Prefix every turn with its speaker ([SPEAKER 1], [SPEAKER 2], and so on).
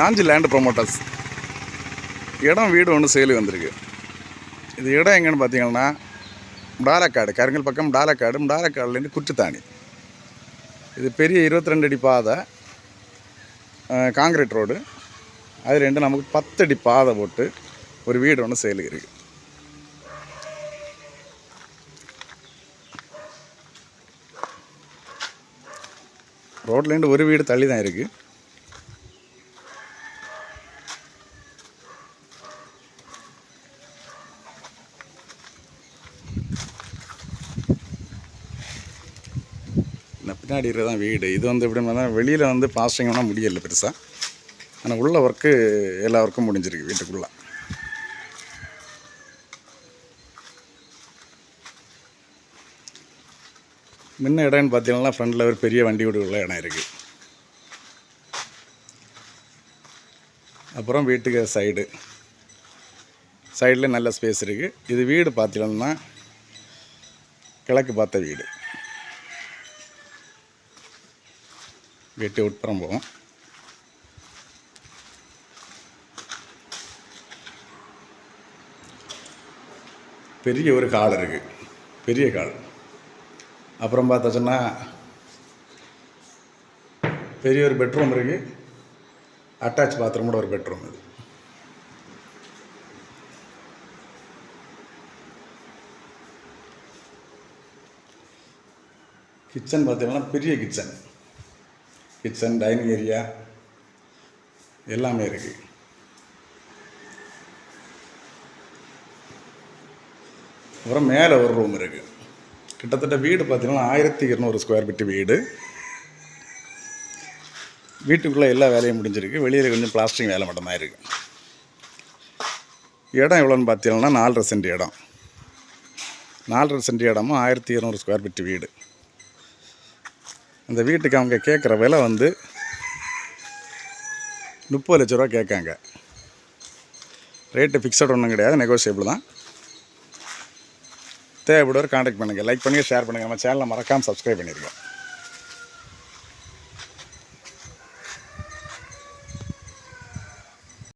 [SPEAKER 1] Nanji land promoters இடம் வீடு ஒன்று சேலு வந்திருக்கு. இது இடம் எங்கேன்னு பார்த்தீங்கன்னா டாலக்காடு. கருங்கல் பக்கம் டாலக்காடு டாலக்காடுலேருந்து குச்சித்தாணி இது பெரிய இருபத்தி ரெண்டு அடி பாதை. காங்கிரீட் ரோடு அது ரெண்டு நமக்கு பத்து அடி பாதை போட்டு ஒரு வீடு ஒன்று சேலுக்கு இருக்குது ரோட்லேருந்து ஒரு வீடு தள்ளி தான் இருக்குது இந்த பின்னாடி தான் வீடு. இது வந்து எப்படி பார்த்தா வெளியில் வந்து பாஸ்டிங் முடியலை பெருசாக ஆனால் உள்ள ஒர்க்கு எல்லா ஒர்க்கும் முடிஞ்சிருக்கு வீட்டுக்குள்ளே. முன்ன இடம்னு பார்த்தீங்கன்னா ஃப்ரண்டில் ஒரு பெரிய வண்டி விடு உள்ள இடம் இருக்குது அப்புறம் வீட்டுக்கு சைடு சைடில் நல்ல ஸ்பேஸ் இருக்குது இது வீடு பார்த்தீங்கன்னா கிழக்கு பார்த்த வீடு. வீட்டை உட்புறம் போவோம் பெரிய ஒரு காடு இருக்குது பெரிய காடு அப்புறம் பார்த்தாச்சுன்னா பெரிய ஒரு பெட்ரூம் இருக்குது அட்டாச் பாத்ரூமோட ஒரு பெட்ரூம் இது. கிச்சன் பார்த்தீங்கன்னா பெரிய கிச்சன் கிச்சன் டைனிங் ஏரியா எல்லாமே இருக்குது அப்புறம் மேலே ஒரு ரூம் இருக்குது கிட்டத்தட்ட வீடு பார்த்தீங்கன்னா ஆயிரத்தி இருநூறு ஸ்கொயர் ஃபீட் வீடு. வீட்டுக்குள்ளே எல்லா வேலையும் முடிஞ்சிருக்கு. வெளியில் கொஞ்சம் பிளாஸ்டிங் வேலை மட்டும்தான் இருக்குது இடம் எவ்வளோன்னு பார்த்தீங்கன்னா நாலரை சென்ட் இடம். நாலரை சென்ட் இடமும் ஆயிரத்தி இரநூறு ஸ்கொயர் ஃபீட் வீடு. அந்த வீட்டுக்கு அவங்க கேட்குற விலை வந்து முப்பது லட்ச ரூபா கேட்காங்க. ரேட்டு ஃபிக்ஸட் ஒன்றும் கிடையாது நெகோசியபிள் தான். தேவைப்படுவர் காண்டாக்ட் பண்ணுங்கள் லைக் பண்ணுங்கள் ஷேர் பண்ணுங்கள் நம்ம சேனலை மறக்காமல் சப்ஸ்கிரைப் பண்ணியிருக்கோம்